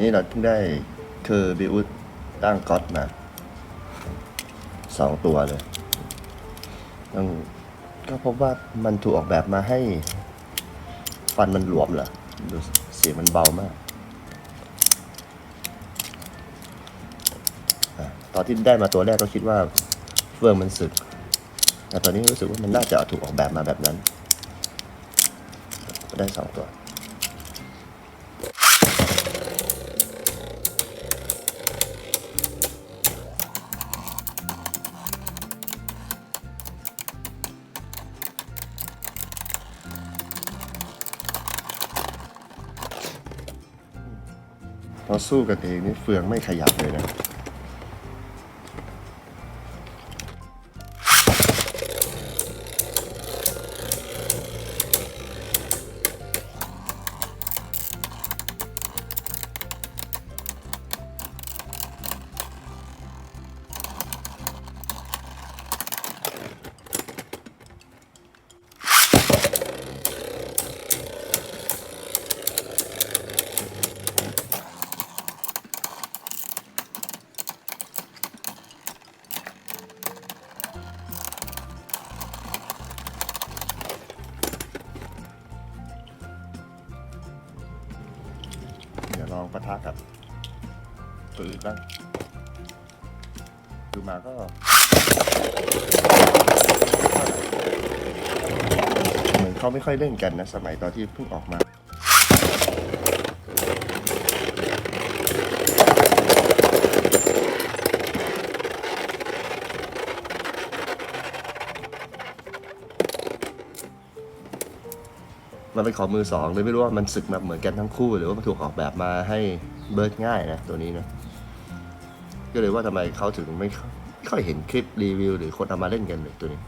นี้เราเพิ่งได้คือบิวตั้งก๊อตมาสองตัวเลยต้องก็พบว่ามันถูกออกแบบมาให้ฟันมันหลวมเหรอดูเสียงมันเบามากอตอนที่ได้มาตัวแรกก็คิดว่าเฟืองมันสึก แต่ตอนนี้รู้สึกว่ามันน่าจะถูกออกแบบมาแบบนั้น ได้สองตัว พอสู้กันเองนี่เฟืองไม่ขยับเลยนะ ลองปะทะกับตัวอื่นบ้างดูมาก็เหมือนเขาไม่ค่อยเล่นกันนะ สมัยตอนที่เพิ่งออกมา มันเป็นของมือสองเลยไม่รู้ว่ามันสึกมาเหมือนกันทั้งคู่ หรือว่ามันถูกออกแบบมาให้เบิร์ดง่ายนะตัวนี้นะก็เลยว่าทำไมเขาถึงไม่ค่อยเห็นคลิปรีวิว หรือคนเอามาเล่นกันเลยตัวนี้